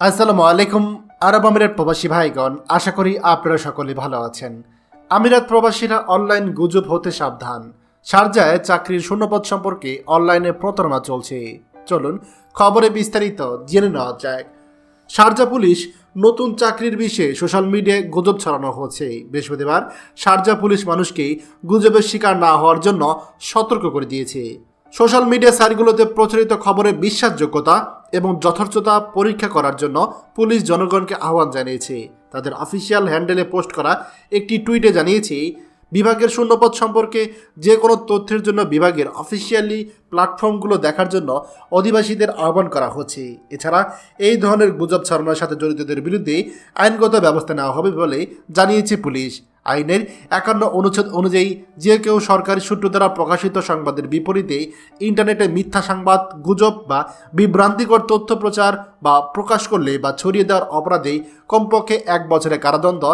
আসসালামু আলাইকুম, আরব আমিরাত প্রবাসী ভাইগণ, আশা করি আপনারা সকলে ভালো আছেন। আমিরাত প্রবাসীরা অনলাইন গুজব হতে সাবধান। শারজায় চাকরির শূন্যপদ সম্পর্কে অনলাইনে প্রতারণা চলছে। চলুন খবরে বিস্তারিত জেনে নেওয়া যাক। শারজা পুলিশ নতুন চাকরির বিষয়ে সোশ্যাল মিডিয়ায় গুজব ছড়ানো হচ্ছে। বৃহস্পতিবার শারজা পুলিশ মানুষকে গুজবের শিকার না হওয়ার জন্য সতর্ক করে দিয়েছে। সোশ্যাল মিডিয়া সাইটগুলোতে প্রচারিত খবরের বিশ্বাসযোগ্যতা এবং যথার্থতা পরীক্ষা করার জন্য পুলিশ জনগণকে আহ্বান জানিয়েছে। তাদের অফিসিয়াল হ্যান্ডেলে পোস্ট করা একটি টুইটে জানিয়েছে, বিভাগের শূন্যপদ সম্পর্কে যে কোনো তথ্যের জন্য বিভাগের অফিসিয়ালি প্ল্যাটফর্মগুলো দেখার জন্য অধিবাসীদের আহ্বান করা হচ্ছে। এছাড়া এই ধরনের গুজব ছড়ানোর সাথে জড়িতদের বিরুদ্ধে আইনগত ব্যবস্থা নেওয়া হবে বলে জানিয়েছে পুলিশ। আইনের একান্ন অনুচ্ছেদ অনুযায়ী যে কেউ সরকারি সূত্র দ্বারা প্রকাশিত সংবাদের বিপরীতে ইন্টারনেটে মিথ্যা সংবাদ, গুজব বা বিভ্রান্তিকর তথ্য প্রচার বা প্রকাশ করলে বা ছড়িয়ে দেওয়ার অপরাধে কমপক্ষে এক বছরের কারাদণ্ড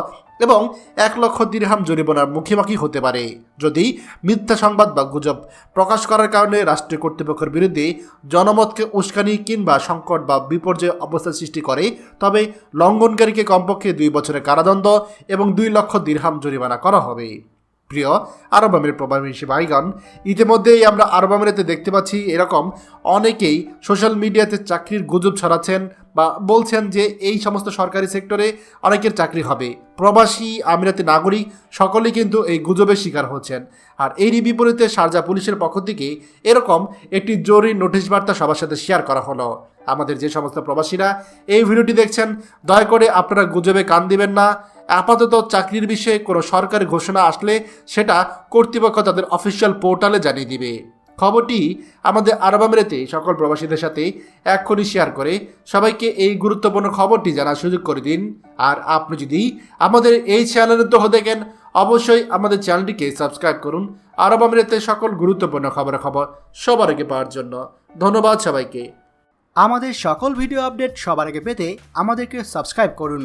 এবং এক লক্ষ দিরহাম জরিমানার মুখোমুখি হতে পারে। যদি মিথ্যা সংবাদ বা গুজব প্রকাশ করার কারণে রাষ্ট্রীয় কর্তৃপক্ষের বিরুদ্ধে জনমতকে উস্কানি কিংবা সংকট বা বিপর্যয় অবস্থা সৃষ্টি করে, তবে লঙ্ঘনকারীকে কমপক্ষে দুই বছরের কারাদণ্ড এবং দুই লক্ষ দিরহাম জরিমানা করা হবে। প্রিয় আরব আমির প্রবাসী ভাইগণ, ইতিমধ্যেই আমরা আরব আমিরাতে দেখতে পাচ্ছি এরকম অনেকেই সোশ্যাল মিডিয়াতে চাকরির গুজব ছড়াচ্ছেন বা বলছেন যে এই সমস্ত সরকারি সেক্টরে অনেকের চাকরি হবে। প্রবাসী আমিরাতি নাগরিক সকলেই কিন্তু এই গুজবের শিকার হচ্ছেন। আর এরই বিপরীতে সারজা পুলিশের পক্ষ থেকে এরকম একটি জরুরি নোটিশ বার্তা সবার সাথে শেয়ার করা হলো। আমাদের যে সমস্ত প্রবাসীরা এই ভিডিওটি দেখছেন, দয়া করে আপনারা গুজবে কান দিবেন না। আপাতত চাকরির বিষয়ে কোনো সরকারি ঘোষণা আসলে সেটা কর্তৃপক্ষ তাদের অফিসিয়াল পোর্টালে জানিয়ে দিবে। খবরটি আমাদের আরব আমিরাতে সকল প্রবাসীদের সাথে এক্ষুনি শেয়ার করে সবাইকে এই গুরুত্বপূর্ণ খবরটি জানার সুযোগ করে দিন। আর আপনি যদি আমাদের এই চ্যানেলে তো দেখেন, অবশ্যই আমাদের চ্যানেলটিকে সাবস্ক্রাইব করুন। আরব আমিরাতে সকল গুরুত্বপূর্ণ খবরের খবর সবার আগে পাওয়ার জন্য ধন্যবাদ সবাইকে। আমাদের সকল ভিডিও আপডেট সবার আগে পেতে আমাদেরকে সাবস্ক্রাইব করুন।